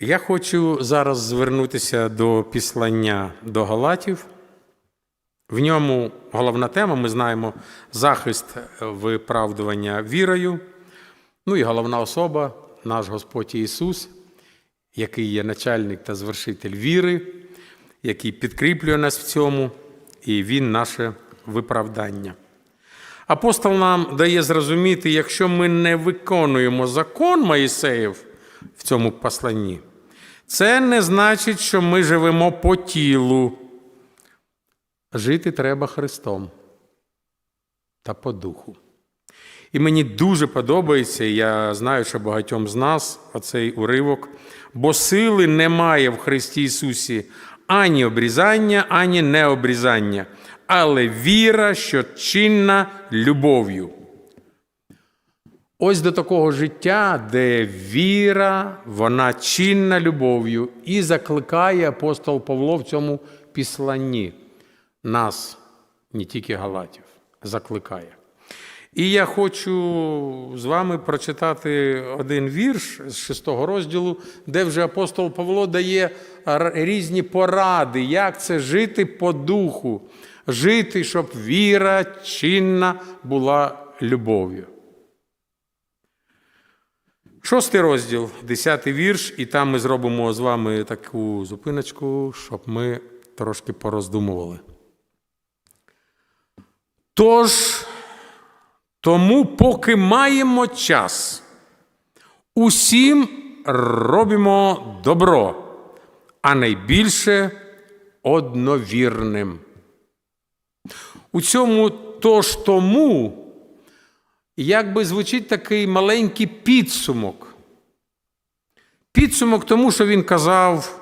Я хочу зараз звернутися до післання до Галатів. В ньому головна тема, ми знаємо, захист виправдування вірою. Ну і головна особа, наш Господь Ісус, який є начальник та звершитель віри, який підкріплює нас в цьому, і Він наше виправдання. Апостол нам дає зрозуміти, якщо ми не виконуємо закон Моїсеїв в цьому посланні, це не значить, що ми живемо по тілу. Жити треба Христом та по духу. І мені дуже подобається, я знаю, що багатьом з нас оцей уривок, бо сили немає в Христі Ісусі ані обрізання, ані необрізання, але віра, що чинна любов'ю. Ось до такого життя, де віра, вона чинна любов'ю, і закликає апостол Павло в цьому післанні нас, не тільки Галатів, закликає. І я хочу з вами прочитати один вірш з шестого розділу, де вже апостол Павло дає різні поради, як це жити по духу, жити, щоб віра чинна була любов'ю. Шостий розділ, десятий вірш, і там ми зробимо з вами таку зупиночку, щоб ми трошки пороздумували. Тож, тому, поки маємо час, усім робимо добро, а найбільше одновірним. У цьому тож тому якби звучить такий маленький підсумок. Підсумок тому, що він казав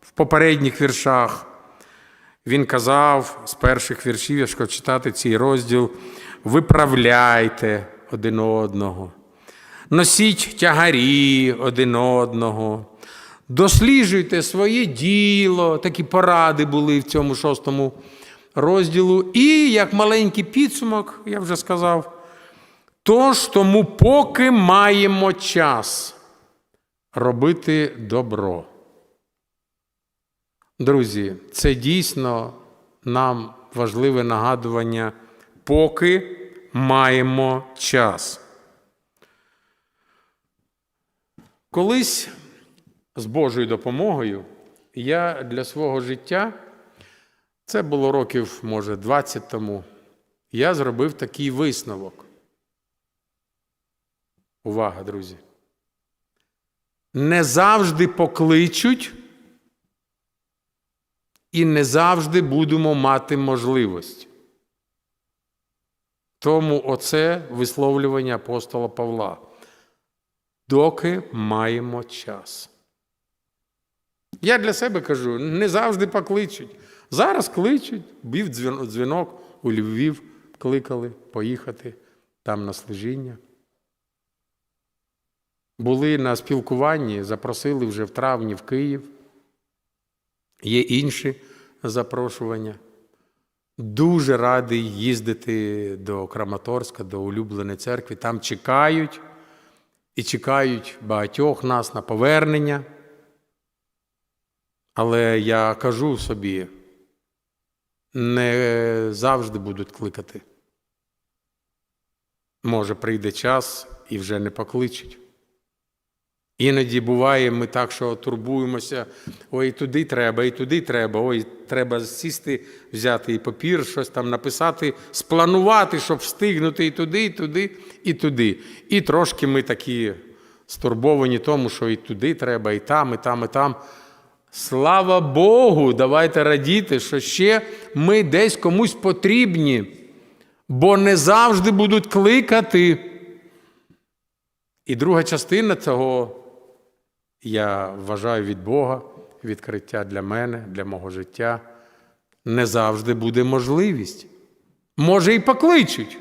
в попередніх віршах. Він казав з перших віршів, якщо читати цей розділ, виправляйте один одного, носіть тягарі один одного, досліджуйте своє діло, такі поради були в цьому шостому розділу. І як маленький підсумок, я вже сказав, Тож тому, поки маємо час робити добро. Друзі, це дійсно нам важливе нагадування, поки маємо час. Колись з Божою допомогою я для свого життя, це було років, може, 20 тому, я зробив такий висновок. Увага, друзі. Не завжди покличуть і не завжди будемо мати можливість. Тому оце висловлювання апостола Павла. Доки маємо час. Я для себе кажу, не завжди покличуть. Зараз кличуть, бів дзвінок у Львів кликали поїхати там на служіння. Були на спілкуванні, запросили вже в травні в Київ. Є інші запрошування. Дуже радий їздити до Краматорська, до улюбленої церкви. Там чекають і чекають багатьох нас на повернення. Але я кажу собі, не завжди будуть кликати. Може, прийде час і вже не покличуть. Іноді буває, ми так, що турбуємося, ой, туди треба, і туди треба, ой, треба сісти, взяти і папір, щось там написати, спланувати, щоб встигнути і туди, і туди, і туди. І трошки ми такі стурбовані тому, що і туди треба, і там, і там, і там. Слава Богу, давайте радіти, що ще ми десь комусь потрібні, бо не завжди будуть кликати. І друга частина цього я вважаю від Бога відкриття для мене, для мого життя. Не завжди буде можливість. Може, і покличуть.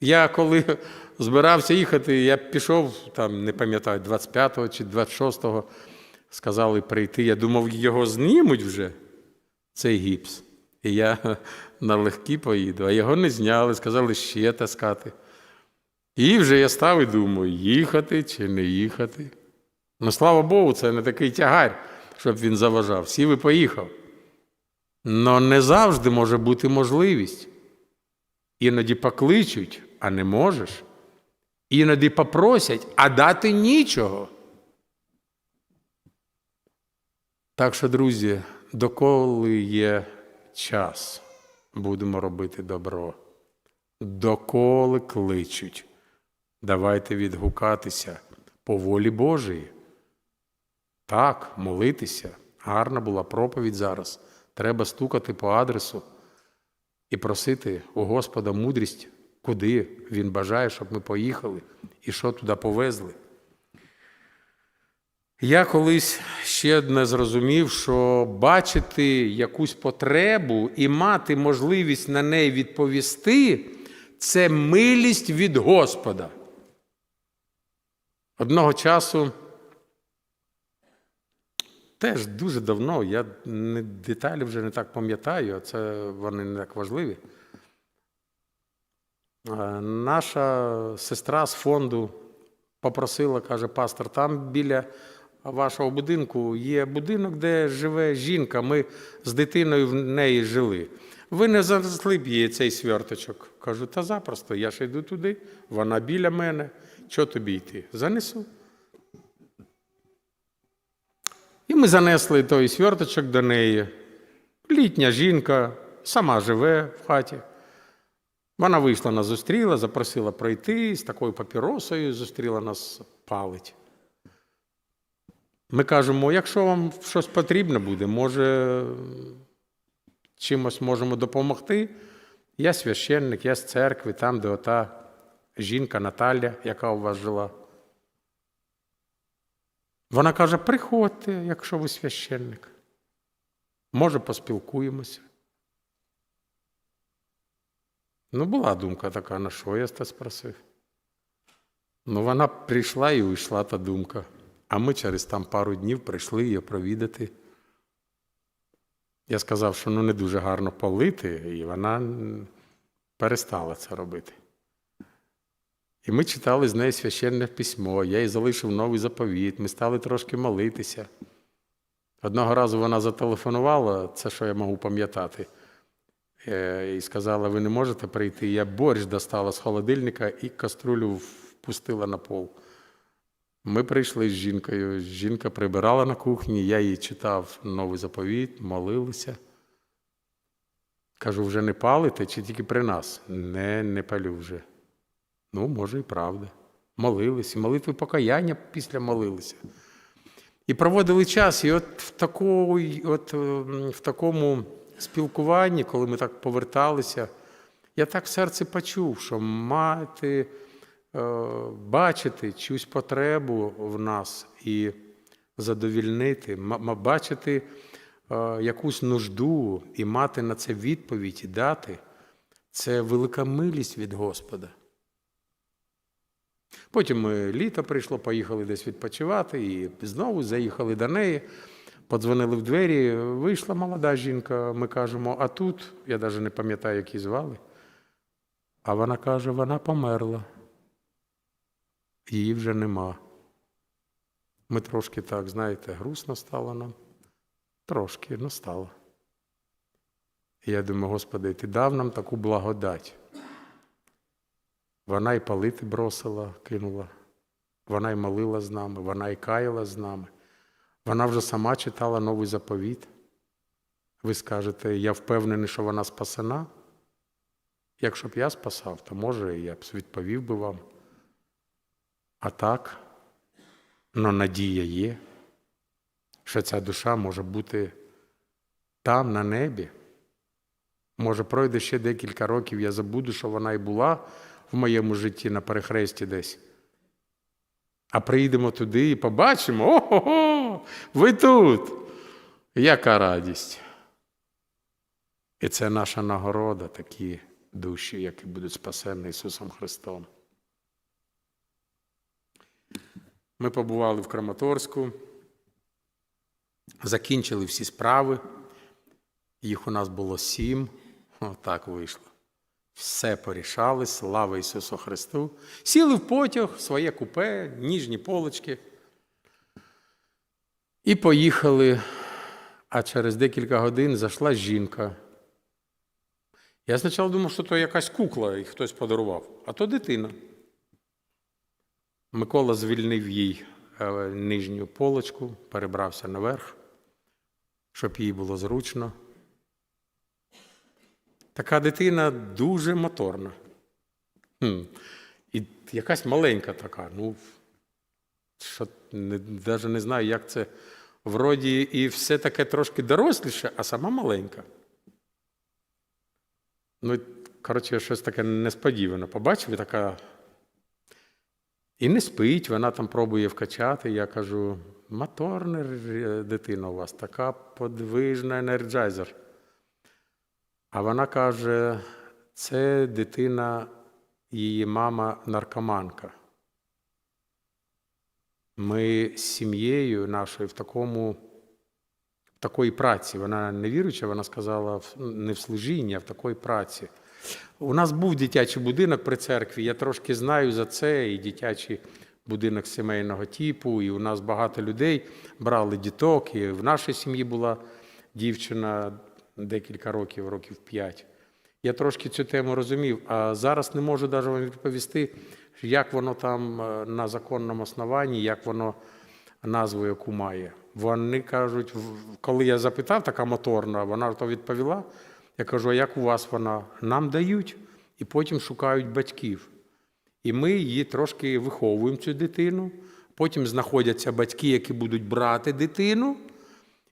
Я коли збирався їхати, я пішов, там, не пам'ятаю, 25-го чи 26-го, сказали прийти. Я думав, його знімуть вже, цей гіпс. І я на легкі поїду, а його не зняли, сказали ще таскати. І вже я став і думаю, їхати чи не їхати. Ну, слава Богу, це не такий тягар, щоб він заважав. Сів і поїхав. Но не завжди може бути можливість. Іноді покличуть, а не можеш. Іноді попросять, а дати нічого. Так що, друзі, доколи є час, будемо робити добро. Доколи кличуть. Давайте відгукатися по волі Божої. Так, молитися. Гарна була проповідь зараз. Треба стукати по адресу і просити у Господа мудрість, куди Він бажає, щоб ми поїхали і що туди повезли. Я колись ще одне зрозумів, що бачити якусь потребу і мати можливість на неї відповісти це милість від Господа. Одного часу, теж дуже давно, я не, деталі вже не так пам'ятаю, а це вони не так важливі. Е, Наша сестра з фонду попросила, каже, пастор, там біля вашого будинку є будинок, де живе жінка. Ми з дитиною в неї жили. Ви не занесли б їй цей сверточок. Кажу, та запросто, я ж йду туди, вона біля мене. Що тобі йти? Занесу. І ми занесли той сверточок до неї. Літня жінка, сама живе в хаті. Вона вийшла нас зустріла, запросила пройти з такою папіросою, зустріла нас палить. Ми кажемо, якщо вам щось потрібно буде, може чимось можемо допомогти. Я священник, я з церкви, там, де ота жінка Наталя, яка у вас жила. Вона каже: приходьте, якщо ви священник. Може, поспілкуємося. Ну, була думка така, на що я це спросив. Ну, вона прийшла і уйшла та думка. А ми через там пару днів прийшли її провідати. Я сказав, що ну не дуже гарно палити, і вона перестала це робити. І ми читали з неї священне письмо, я їй залишив новий заповіт, ми стали трошки молитися. Одного разу вона зателефонувала, це що я можу пам'ятати, е, і сказала: ви не можете прийти. Я борщ достала з холодильника і каструлю впустила на пол. Ми прийшли з жінкою. Жінка прибирала на кухні, я їй читав новий заповіт, молилися. Кажу, вже не палите чи тільки при нас? Не, не палю вже. Ну, може, і правда. Молились, і молитви покаяння після молилися. І проводили час. І от в, таку, от ем, в такому спілкуванні, коли ми так поверталися, я так в серці почув, що мати, е, бачити чусь потребу в нас і задовільнити, бачити е, якусь нужду і мати на це відповідь і дати, це велика милість від Господа. Потім літо прийшло, поїхали десь відпочивати і знову заїхали до неї. Подзвонили в двері, вийшла молода жінка. Ми кажемо, а тут, я навіть не пам'ятаю, як її звали. А вона каже, вона померла. Її вже нема. Ми трошки так, знаєте, грустно стало нам. Трошки, ну стало. Я думаю, Господи, ти дав нам таку благодать. Вона й палити бросила, кинула. Вона й молила з нами, вона й каяла з нами. Вона вже сама читала новий заповіт. Ви скажете, я впевнений, що вона спасена. Якщо б я спасав, то може я б відповів би вам. А так, но надія є, що ця душа може бути там, на небі. Може, пройде ще декілька років, я забуду, що вона і була в моєму житті на перехресті десь. А приїдемо туди і побачимо, ого, ви тут! Яка радість! І це наша нагорода, такі душі, які будуть спасені Ісусом Христом. Ми побували в Краматорську, закінчили всі справи. Їх у нас було сім. Отак вийшло. Все порішали, слава Ісусу Христу. Сіли в потяг, в своє купе, ніжні полочки. І поїхали, а через декілька годин зайшла жінка. Я спочатку думав, що то якась кукла і хтось подарував, а то дитина. Микола звільнив їй е, нижню полочку, перебрався наверх, щоб їй було зручно. Така дитина дуже моторна. Хм. І якась маленька така. Ну, що не, навіть не знаю, як це. Вроді і все таке трошки доросліше, а сама маленька. Ну, коротше, щось таке несподіване побачив, і така. І не спить, вона там пробує вкачати. Я кажу: моторна дитина у вас, така подвижна енерджайзер. А вона каже: це дитина, її мама наркоманка. Ми з сім'єю нашою в такому, в такої праці. Вона не віруюча, вона сказала не в служінні, а в такої праці. У нас був дитячий будинок при церкві. Я трошки знаю за це, і дитячий будинок сімейного типу, і у нас багато людей брали діток. І в нашій сім'ї була дівчина декілька років, років п'ять. Я трошки цю тему розумів, а зараз не можу навіть вам відповісти, як воно там е, на законному основанні, як воно назву яку має. Вони кажуть, коли я запитав, така моторна, вона то відповіла. Я кажу, а як у вас вона? Нам дають і потім шукають батьків. І ми її трошки виховуємо, цю дитину. Потім знаходяться батьки, які будуть брати дитину,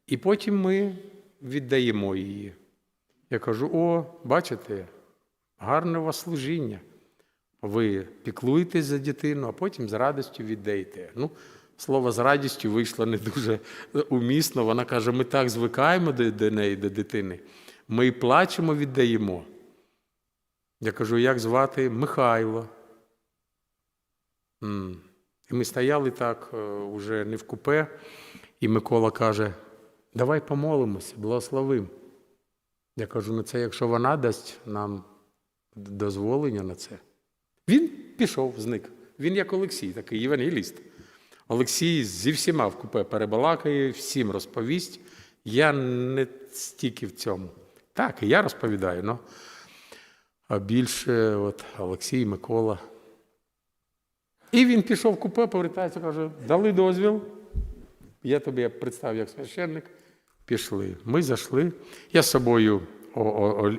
і потім ми віддаємо її. Я кажу: о, бачите, гарне у вас служіння. Ви піклуєтесь за дитину, а потім з радістю віддаєте. Ну, слово з радістю вийшло не дуже умісно. Вона каже: ми так звикаємо до, до неї, до дитини. Ми і плачемо, віддаємо. Я кажу, як звати Михайло. І ми стояли так, е, уже не в купе, і Микола каже: давай помолимося, благословим. Я кажу, ну це якщо вона дасть нам дозволення на це. Він пішов, зник. Він як Олексій, такий євангеліст. Олексій зі всіма в купе перебалакає, всім розповість. Я не стільки в цьому. Так, і я розповідаю, ну, а більше от, Олексій, Микола. І він пішов в купе, повертається, каже, дали дозвіл. Я тобі представив як священник. Пішли. Ми зайшли. Я з собою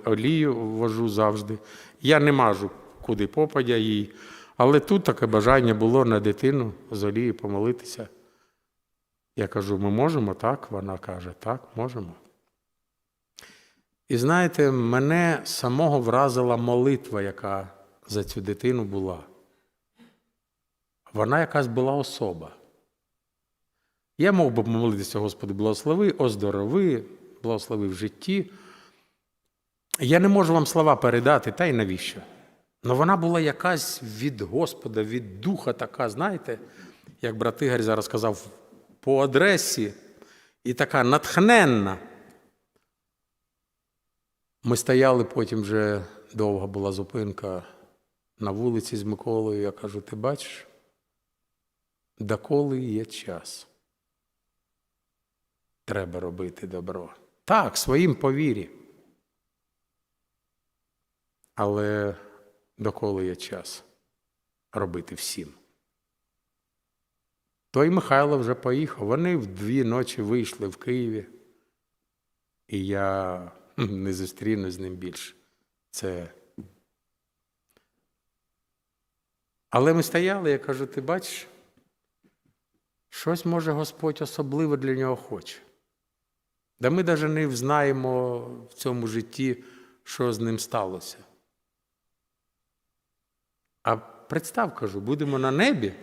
олію вожу завжди. Я не мажу куди попадя їй. Але тут таке бажання було на дитину з олії помолитися. Я кажу, ми можемо так? Вона каже, так, можемо. І знаєте, мене самого вразила молитва, яка за цю дитину була. Вона якась була особа. Я мог би помолитися, Господи, благослови, оздорови, благослови в житті. Я не можу вам слова передати, та й навіщо? Але вона була якась від Господа, від Духа така, знаєте, як брат Ігор зараз сказав, по адресі і така натхненна. Ми стояли, потім вже довга була зупинка на вулиці з Миколою. Я кажу: ти бачиш, доколи є час. Треба робити добро. Так, своїм повірі. Але доколи є час робити всім. Той Михайло вже поїхав. Вони в дві ночі вийшли в Києві, і я не зустріну з ним більше. Це. Але ми стояли, я кажу: ти бачиш, щось може Господь особливо для нього хоче. Да ми навіть не знаємо в цьому житті, що з ним сталося. А представ, кажу, будемо на небі.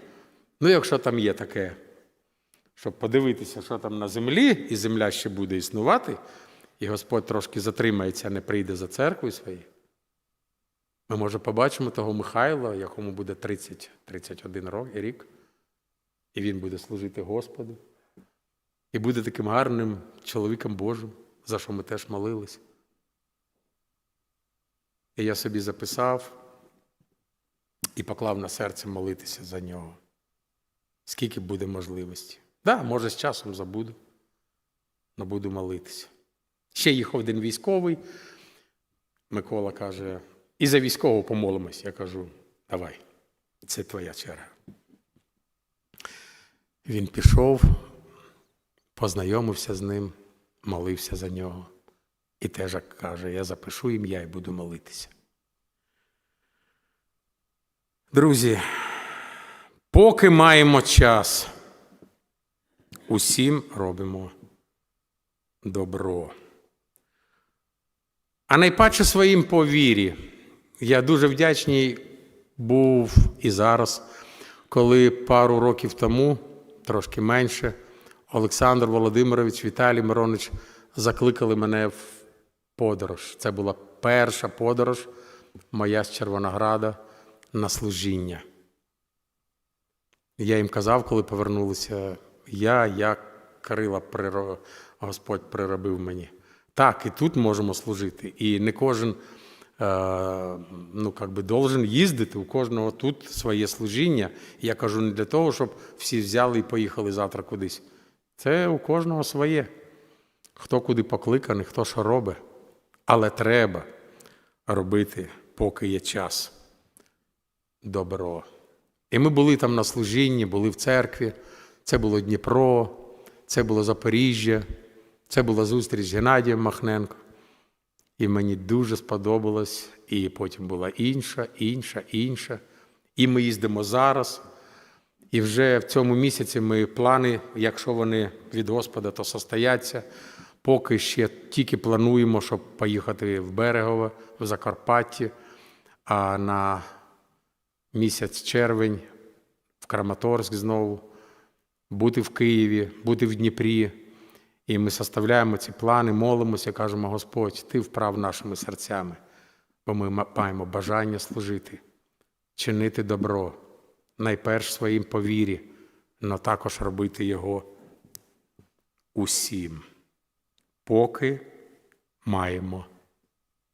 Ну, якщо там є таке, щоб подивитися, що там на землі, і земля ще буде існувати, і Господь трошки затримається, не прийде за церквою своєю. Ми, може, побачимо того Михайла, якому буде 30-31 рік, і він буде служити Господу. І буде таким гарним чоловіком Божим, за що ми теж молились. І я собі записав і поклав на серце молитися за нього. Скільки буде можливості. Да, може, з часом забуду, але буду молитися. Ще їхав один військовий. Микола каже: і за військового помолимось. Я кажу, давай, це твоя черга. Він пішов, познайомився з ним, молився за нього. І теж каже: я запишу ім'я і буду молитися. Друзі, поки маємо час, усім робимо добро. А найпаче своїм по вірі. Я дуже вдячний був і зараз, коли пару років тому, трошки менше, Олександр Володимирович, Віталій Миронович закликали мене в подорож. Це була перша подорож моя з Червонограда на служіння. Я їм казав, коли повернулися, я, як крила приро... Господь приробив мені. Так, і тут можемо служити. І не кожен е, ну, как би, должен їздити, у кожного тут своє служіння. Я кажу не для того, щоб всі взяли і поїхали завтра кудись. Це у кожного своє. Хто куди покликаний, хто що робить. Але треба робити, поки є час. Добро. І ми були там на служінні, були в церкві. Це було Дніпро, це було Запоріжжя, це була зустріч з Геннадієм Махненко. І мені дуже сподобалось. І потім була інша, інша, інша. І ми їздимо зараз. І вже в цьому місяці ми плани, якщо вони від Господа, то состояться. Поки ще тільки плануємо, щоб поїхати в Берегове, в Закарпатті, а на місяць червень в Краматорськ знову, бути в Києві, бути в Дніпрі. І ми составляємо ці плани, молимося, кажемо, Господь, Ти вправ нашими серцями, бо ми маємо бажання служити, чинити добро, найперш своїм по вірі, але також робити його усім, поки маємо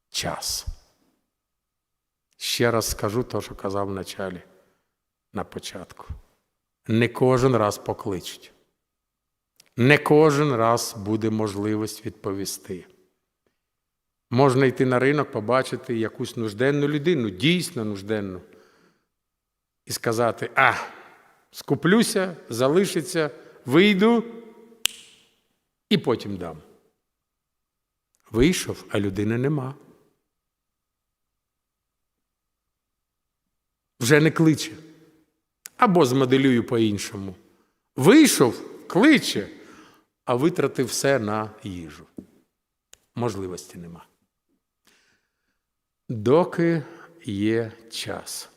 час. Ще раз скажу те, що казав в началі, на початку. Не кожен раз покличуть. Не кожен раз буде можливість відповісти. Можна йти на ринок, побачити якусь нужденну людину, дійсно нужденну, і сказати: а, скуплюся, залишиться, вийду і потім дам. Вийшов, а людини нема. Вже не кличе. Або змоделюю по-іншому. Вийшов, кличе, а витратив все на їжу. Можливості нема. Доки є час.